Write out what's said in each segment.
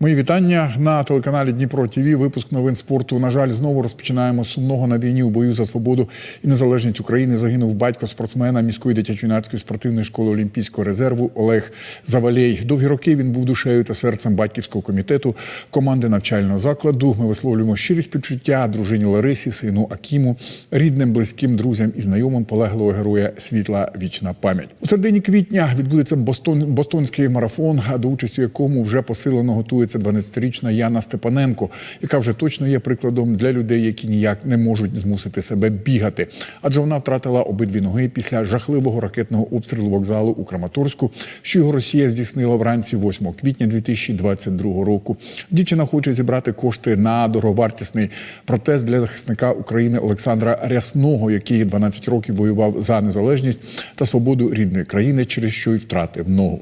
Мої вітання на телеканалі Дніпро ТІВІ. Випуск новин спорту. На жаль, знову розпочинаємо сумного на війні у бою за свободу і незалежність України. Загинув батько спортсмена міської дитячо-юнацької спортивної школи Олімпійського резерву Олег Завалєй. Довгі роки він був душею та серцем батьківського комітету команди навчального закладу. Ми висловлюємо щирі співчуття дружині Ларисі, сину Акіму, рідним, близьким друзям і знайомим полеглого героя світла вічна пам'ять. У середині квітня відбудеться Бостон, бостонський марафон, до участі якому вже посилено готується 12-річна Яна Степаненко, яка вже точно є прикладом для людей, які ніяк не можуть змусити себе бігати. Адже вона втратила обидві ноги після жахливого ракетного обстрілу вокзалу у Краматорську, що його Росія здійснила вранці 8 квітня 2022 року. Дівчина хоче зібрати кошти на дороговартісний протез для захисника України Олександра Рясного, який 12 років воював за незалежність та свободу рідної країни, через що й втратив ногу.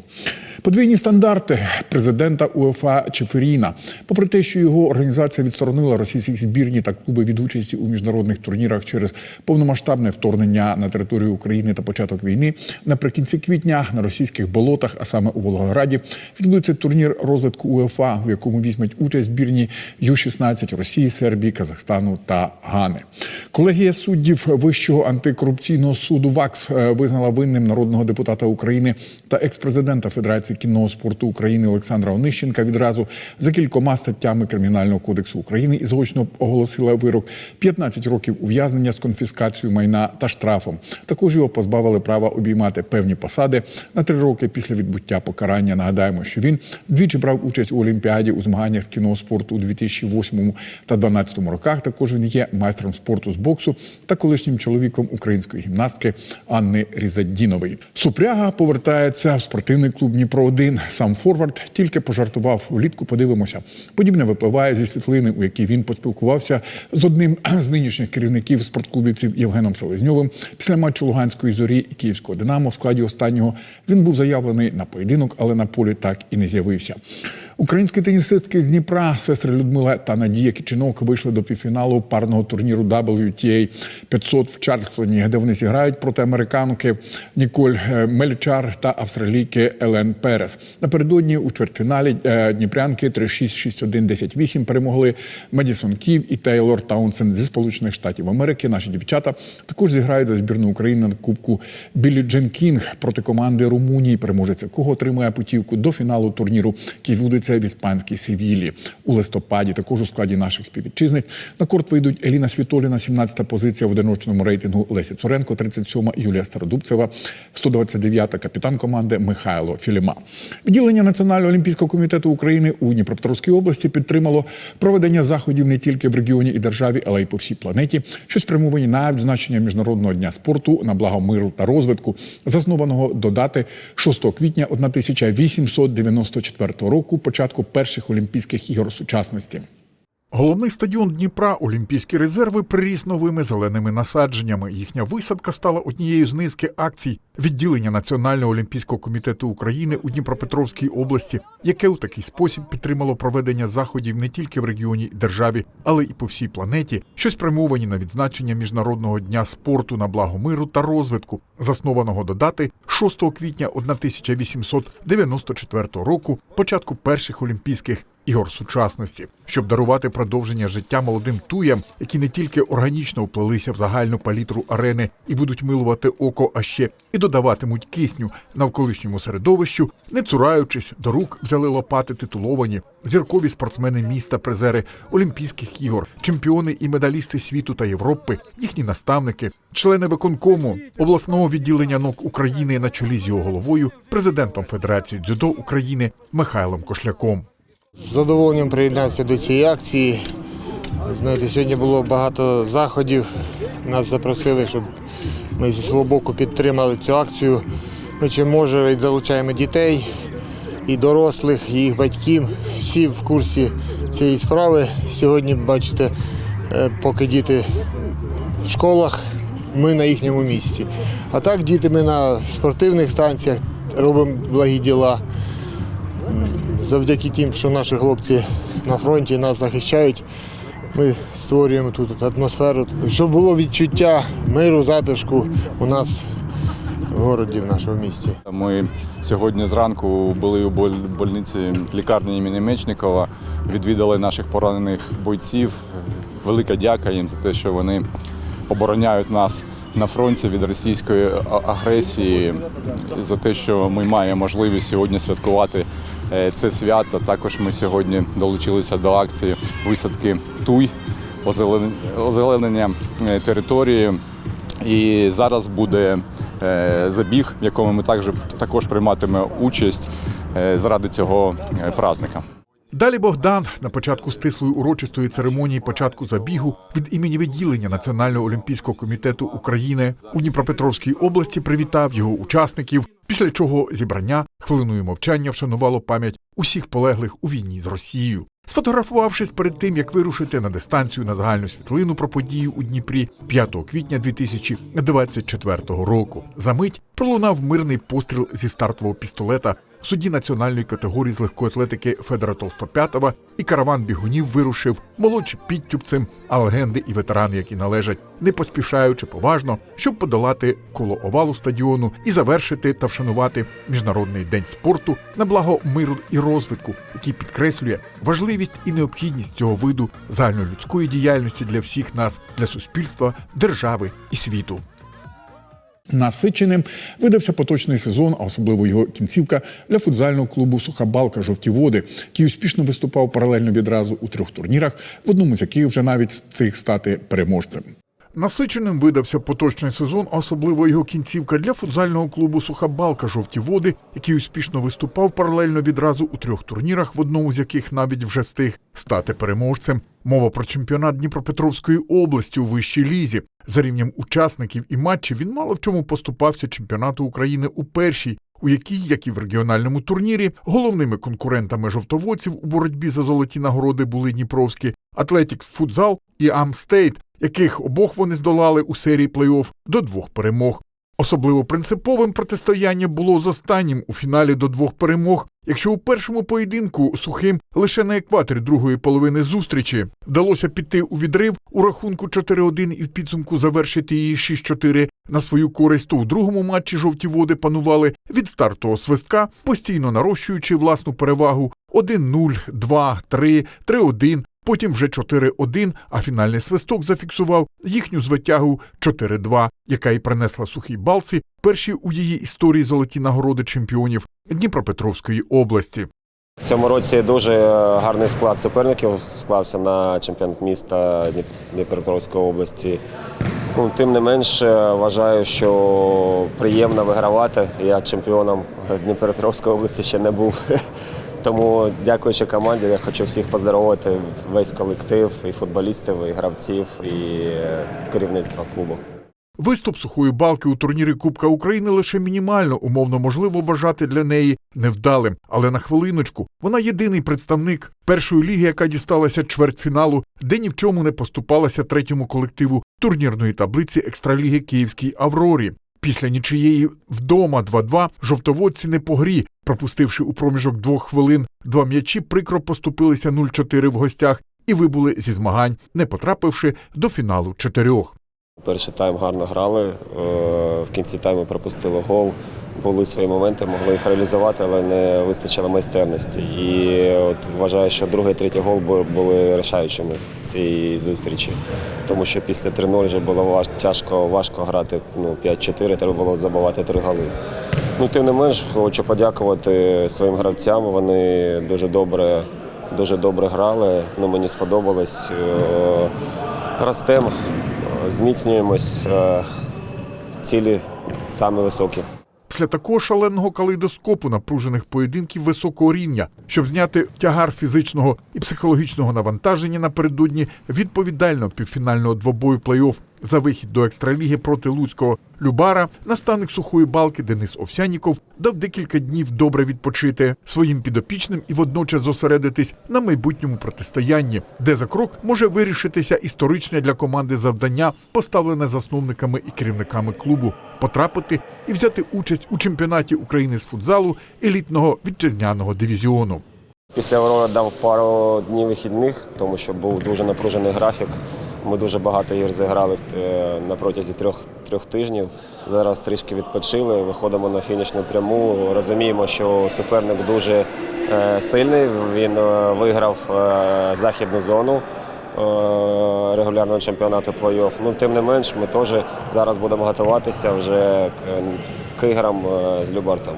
Подвійні стандарти президента УЄФА Чеферіна. Попри те, що його організація відсторонила російські збірні та клуби від участі у міжнародних турнірах через повномасштабне вторгнення на територію України та початок війни, наприкінці квітня на російських болотах, а саме у Волгограді, відбудеться турнір розвитку УЄФА, в якому візьмуть участь збірні Ю-16 Росії, Сербії, Казахстану та Гани. Колегія суддів Вищого антикорупційного суду ВАКС е, визнала винним народного депутата України та експрезидента Федерації кінного спорту України Олександра Онищенка відразу за кількома статтями Кримінального кодексу України і заочно оголосила вирок 15 років ув'язнення з конфіскацією майна та штрафом. Також його позбавили права обіймати певні посади на три роки після відбуття покарання. Нагадаємо, що він двічі брав участь у Олімпіаді у змаганнях з кінного спорту у 2008 та 2012 роках. Також він є майстром спорту з боксу та колишнім чоловіком української гімнастки Анни Різаддінової. Супряга повертається в спортивний клуб Дніпро 1 Сам Форвард тільки пожартував влітку. Подивимося. Подібне випливає зі світлини, у якій він поспілкувався з одним з нинішніх керівників спортклубівців Євгеном Селезньовим. Після матчу Луганської зорі і Київського Динамо в складі останнього він був заявлений на поєдинок, але на полі так і не з'явився. Українські тенісистки з Дніпра, сестри Людмила та Надія Кичинок вийшли до півфіналу парного турніру WTA 500 в Чарльстоні, де вони зіграють проти американки Ніколь е, Мельчар та австралійки Елен Перес. Напередодні у чвертьфіналі е, дніпрянки 3-6, 6-1, 10-8 перемогли Медісон Ків і Тейлор Таунсен зі Сполучених Штатів Америки. Наші дівчата також зіграють за збірну України на Кубку Біллі Джен Кінг проти команди Румунії. Переможець кого отримує путівку до фіналу турніру, який відбудеться в іспанській Севілі у листопаді. Також у складі наших співвітчизниць на корт вийдуть Еліна Світоліна, 17-та позиція в одиночному рейтингу Лесі Цуренко, 37-ма Юлія Стародубцева, 129-та капітан команди Михайло Філіма. Відділення Національного олімпійського комітету України у Дніпропетровській області підтримало проведення заходів не тільки в регіоні і державі, але й по всій планеті, що спрямовані на відзначення міжнародного дня спорту на благо миру та розвитку, заснованого до дати 6 квітня 1894 року, початку перших Олімпійських ігор сучасності. Головний стадіон Дніпра Олімпійські резерви приріс новими зеленими насадженнями. Їхня висадка стала однією з низки акцій відділення Національного олімпійського комітету України у Дніпропетровській області, яке у такий спосіб підтримало проведення заходів не тільки в регіоні і державі, але й по всій планеті, що спрямовані на відзначення міжнародного дня спорту на благо миру та розвитку, заснованого до дати 6 квітня 1894 року, початку перших олімпійських ігор сучасності, щоб дарувати продовження життя молодим туям, які не тільки органічно вплелися в загальну палітру арени і будуть милувати око, а ще і додаватимуть кисню навколишньому середовищу, не цураючись, до рук взяли лопати титуловані, зіркові спортсмени міста, призери Олімпійських ігор, чемпіони і медалісти світу та Європи, їхні наставники, члени виконкому обласного відділення НОК України на чолі з його головою, президентом Федерації дзюдо України Михайлом Кошляком. З задоволенням приєднався до цієї акції. Знаєте, сьогодні було багато заходів. Нас запросили, щоб ми зі свого боку підтримали цю акцію. Ми чим може залучаємо дітей і дорослих, і їх батьків. Всі в курсі цієї справи. Сьогодні, бачите, е, поки діти в школах, ми на їхньому місці. А так діти ми на спортивних станціях робимо благі діла завдяки тим, що наші хлопці на фронті нас захищають, ми створюємо тут атмосферу, щоб було відчуття миру, затишку у нас в городі, в нашому місті. Ми сьогодні зранку були у больниці лікарні імені Мечникова, відвідали наших поранених бойців. Велика дяка їм за те, що вони обороняють нас на фронті від російської агресії, за те, що ми маємо можливість сьогодні святкувати е, це свято. Також ми сьогодні долучилися до акції висадки туй, озелен- озеленення е, території. І зараз буде е, забіг, в якому ми також, також прийматиме участь заради цього праздника. Далі Богдан на початку стислої урочистої церемонії початку забігу від імені відділення Національного олімпійського комітету України у Дніпропетровській області привітав його учасників. Після чого зібрання хвилиною мовчання вшанувало пам'ять усіх полеглих у війні з Росією. Сфотографувавшись перед тим, як вирушити на дистанцію на загальну світлину про подію у Дніпрі 5 квітня 2024 року. За мить пролунав мирний постріл зі стартового пістолета судді національної категорії з легкої атлетики Федора Толстопятова і караван бігунів вирушив молодші підтюпцем, а легенди і ветерани, які належать, не поспішаючи поважно, щоб подолати коло овалу стадіону і завершити та вшанувати міжнародний день спорту на благо миру і розвитку, який підкреслює важливість і необхідність цього виду загальнолюдської діяльності для всіх нас, для суспільства, держави і світу. Насиченим видався поточний сезон, а особливо його кінцівка для футзального клубу Суха балка жовті води, який успішно виступав паралельно відразу у трьох турнірах, в одному з яких вже навіть встиг стати переможцем. Насиченим видався поточний сезон, особливо його кінцівка для футзального клубу Суха балка жовті води, який успішно виступав паралельно відразу у трьох турнірах, в одному з яких навіть вже встиг стати переможцем. Мова про чемпіонат Дніпропетровської області у вищій лізі. За рівнем учасників і матчів він мало в чому поступався чемпіонату України у першій, у якій, як і в регіональному турнірі, головними конкурентами жовтоводців у боротьбі за золоті нагороди були Дніпровські Атлетік Футзал і Амстейт, яких обох вони здолали у серії плей-офф до двох перемог. Особливо принциповим протистояння було з останнім у фіналі до двох перемог. Якщо у першому поєдинку сухим лише на екваторі другої половини зустрічі вдалося піти у відрив у рахунку 4-1 і в підсумку завершити її 6-4 на свою користь, то у другому матчі жовті води панували від стартового свистка, постійно нарощуючи власну перевагу 1-0, 2-3, 3-1, Потім вже 4-1, а фінальний свисток зафіксував їхню звитягу 4-2, яка і принесла сухій балці перші у її історії золоті нагороди чемпіонів Дніпропетровської області. В цьому році дуже гарний склад суперників склався на чемпіонат міста Дніп- Дніпропетровської області. Ну, тим не менш, вважаю, що приємно вигравати. Я чемпіоном Дніпропетровської області ще не був. Тому, дякуючи команді, я хочу всіх поздоровити, весь колектив, і футболістів, і гравців, і е, керівництва клубу. Виступ сухої балки у турнірі Кубка України лише мінімально умовно можливо вважати для неї невдалим. Але на хвилиночку вона єдиний представник першої ліги, яка дісталася чвертьфіналу, де ні в чому не поступалася третьому колективу турнірної таблиці екстраліги Київській Аврорі. Після нічиєї вдома 2-2 жовтоводці не по грі, пропустивши у проміжок двох хвилин два м'ячі, прикро поступилися 0-4 в гостях і вибули зі змагань, не потрапивши до фіналу чотирьох. Перший тайм гарно грали. е, В кінці тайму пропустили гол. Були свої моменти, могли їх реалізувати, але не вистачило майстерності. І от вважаю, що другий третій гол були рішаючими в цій зустрічі. Тому що після 3-0 вже було тяжко, важко грати ну, 5-4, треба було забивати три голи. Ну, тим не менш, хочу подякувати своїм гравцям. Вони дуже добре, дуже добре грали. Ну, мені сподобалось. Е, Ростемо, зміцнюємось, е, цілі саме високі. Після такого шаленого калейдоскопу напружених поєдинків високого рівня, щоб зняти тягар фізичного і психологічного навантаження напередодні відповідального півфінального двобою плей-офф за вихід до екстраліги проти Луцького Любара, наставник сухої балки Денис Овсяніков дав декілька днів добре відпочити своїм підопічним і водночас зосередитись на майбутньому протистоянні, де за крок може вирішитися історичне для команди завдання, поставлене засновниками і керівниками клубу, потрапити і взяти участь у чемпіонаті України з футзалу елітного вітчизняного дивізіону. Після Аврора дав пару днів вихідних, тому що був дуже напружений графік. Ми дуже багато ігор зіграли е, на протязі трьох, трьох тижнів. Зараз трішки відпочили, виходимо на фінішну пряму. Розуміємо, що суперник дуже е, сильний. Він е, виграв західну зону регулярного чемпіонату плей-офф. Ну, тим не менш, ми теж зараз будемо готуватися вже к, іграм з Любартом.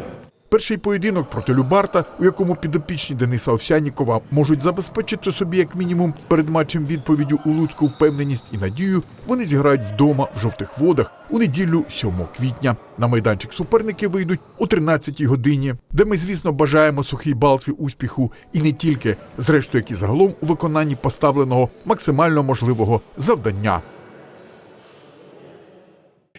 Перший поєдинок проти Любарта, у якому підопічні Дениса Овсянікова можуть забезпечити собі як мінімум перед матчем відповіддю у Луцьку впевненість і надію, вони зіграють вдома в жовтих водах у неділю 7 квітня. На майданчик суперники вийдуть о 13-й годині, де ми, звісно, бажаємо сухій балці успіху і не тільки, зрештою, як і загалом у виконанні поставленого максимально можливого завдання.